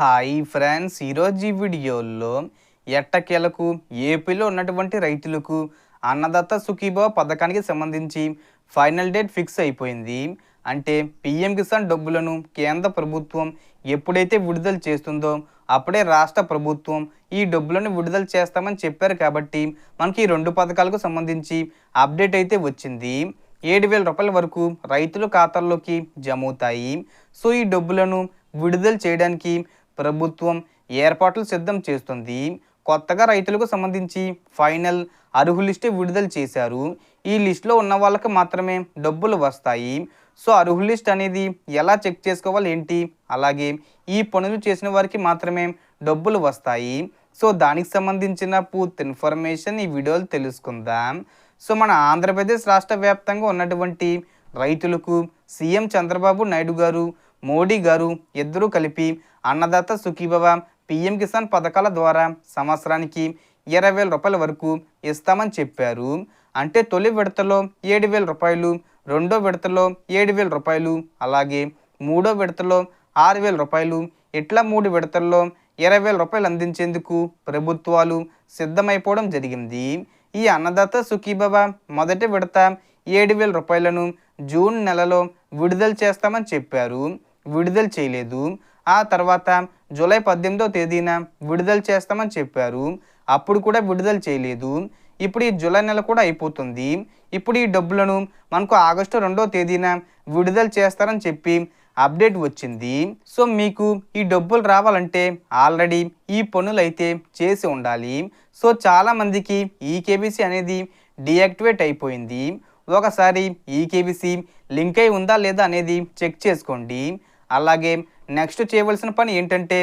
Hi friends. ఈరోజు ఈ వీడియోలో ఎట్టకేలకు ఏపీలో ఉన్నటువంటి రైతులకు అన్నదత్త సుఖీభావ పథకానికి సంబంధించి ఫైనల్ డేట్ ఫిక్స్ అయిపోయింది. అంటే పిఎం కిసాన్ డబ్బులను కేంద్ర ప్రభుత్వం ఎప్పుడైతే విడుదల చేస్తుందో అప్పుడే రాష్ట్ర ప్రభుత్వం ఈ డబ్బులను విడుదల చేస్తామని చెప్పారు కాబట్టి మనకి ఈ రెండు పథకాలకు సంబంధించి అప్డేట్ అయితే వచ్చింది. ఏడు వేల రూపాయల వరకు రైతుల ఖాతాల్లోకి జమ అవుతాయి. సో ఈ డబ్బులను విడుదల చేయడానికి ప్రభుత్వం ఏర్పాట్లు సిద్ధం చేస్తుంది. కొత్తగా రైతులకు సంబంధించి ఫైనల్ అర్హు లిస్టు విడుదల చేశారు. ఈ లిస్టులో ఉన్న వాళ్ళకి మాత్రమే డబ్బులు వస్తాయి. సో అర్హు లిస్ట్ అనేది ఎలా చెక్ చేసుకోవాలి ఏంటి? అలాగే ఈ పనులు చేసిన వారికి మాత్రమే డబ్బులు వస్తాయి. సో దానికి సంబంధించిన పూర్తి ఇన్ఫర్మేషన్ ఈ వీడియోలో తెలుసుకుందాం. సో మన ఆంధ్రప్రదేశ్ రాష్ట్ర వ్యాప్తంగా ఉన్నటువంటి రైతులకు సీఎం చంద్రబాబు నాయుడు గారు మోడీ గారు ఇద్దరూ కలిపి అన్నదాత సుఖీభవ పిఎం కిసాన్ పథకాల ద్వారా సంవత్సరానికి ఇరవై వేల రూపాయల వరకు ఇస్తామని చెప్పారు. అంటే తొలి విడతలో ఏడు వేల రూపాయలు రెండో విడతలో ఏడు వేల రూపాయలు అలాగే మూడో విడతలో ఆరు వేల రూపాయలు ఇట్లా మూడు విడతల్లో ఇరవై వేల రూపాయలు అందించేందుకు ప్రభుత్వాలు సిద్ధమైపోవడం జరిగింది. ఈ అన్నదాత సుఖీభవ మొదటి విడత ఏడు వేల రూపాయలను జూన్ నెలలో విడుదల చేస్తామని చెప్పారు. విడుదల చేయలేదు. ఆ తర్వాత జూలై పద్దెనిమిదో తేదీన విడుదల చేస్తామని చెప్పారు. అప్పుడు కూడా విడుదల చేయలేదు. ఇప్పుడు ఈ జూలై నెల కూడా అయిపోతుంది. ఇప్పుడు ఈ డబ్బులను మనకు ఆగస్టు రెండో తేదీన విడుదల చేస్తారని చెప్పి అప్డేట్ వచ్చింది. సో మీకు ఈ డబ్బులు రావాలంటే ఆల్రెడీ ఈ పనులు అయితే చేసి ఉండాలి. సో చాలామందికి ఈ కేబీసీ అనేది డియాక్టివేట్ అయిపోయింది. ఒకసారి ఈకేబీసీ లింక్ అయి ఉందా లేదా అనేది చెక్ చేసుకోండి. అలాగే నెక్స్ట్ చేయవలసిన పని ఏంటంటే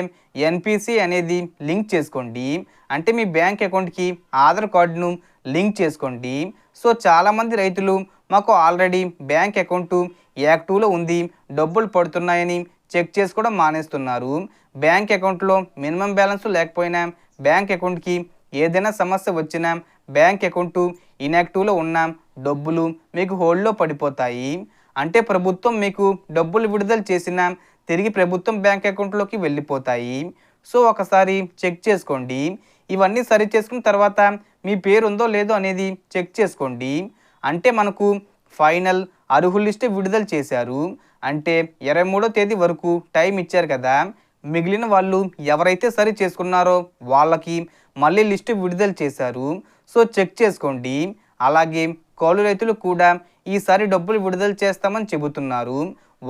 ఎన్పిసి అనేది లింక్ చేసుకోండి. అంటే మీ బ్యాంక్ అకౌంట్కి ఆధార్ కార్డును లింక్ చేసుకోండి. సో చాలామంది రైతులు మాకు ఆల్రెడీ బ్యాంక్ అకౌంట్ యాక్టివ్లో ఉంది. డబ్బులు పడుతున్నాయని చెక్ చేసుకోవడం మానేస్తున్నారు. బ్యాంక్ అకౌంట్లో మినిమం బ్యాలెన్స్ లేకపోయినా బ్యాంక్ అకౌంట్కి ఏదైనా సమస్య వచ్చినా బ్యాంక్ అకౌంటు ఇన్యాక్టివ్లో ఉన్న డబ్బులు మీకు హోల్డ్లో పడిపోతాయి. అంటే ప్రభుత్వం మీకు డబ్బులు విడుదల చేసిన తిరిగి ప్రభుత్వం బ్యాంక్ అకౌంట్లోకి వెళ్ళిపోతాయి. సో ఒకసారి చెక్ చేసుకోండి. ఇవన్నీ సరి చేసుకున్న తర్వాత మీ పేరు ఉందో లేదో అనేది చెక్ చేసుకోండి. అంటే మనకు ఫైనల్ అర్హుల లిస్ట్ విడుదల చేశారు. అంటే ఇరవై మూడో తేదీ వరకు టైం ఇచ్చారు కదా. మిగిలిన వాళ్ళు ఎవరైతే సరి చేసుకున్నారో వాళ్ళకి మళ్ళీ లిస్టు విడుదల చేశారు. సో చెక్ చేసుకోండి. అలాగే కౌలు రైతులు కూడా ఈసారి డబ్బులు విడుదల చేస్తామని చెబుతున్నారు.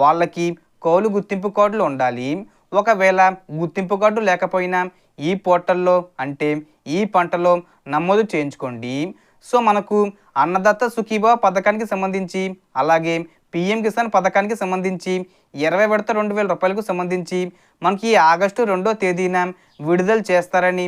వాళ్ళకి కౌలు గుర్తింపు కార్డులు ఉండాలి. ఒకవేళ గుర్తింపు కార్డు లేకపోయినా ఈ పోర్టల్లో అంటే ఈ పంటలో నమోదు చేయించుకోండి. సో మనకు అన్నదత్త సుఖీభావ పథకానికి సంబంధించి అలాగే పిఎం కిసాన్ పథకానికి సంబంధించి ఇరవై విడత రెండు వేల రూపాయలకు సంబంధించి మనకి ఆగస్టు రెండో తేదీన విడుదల చేస్తారని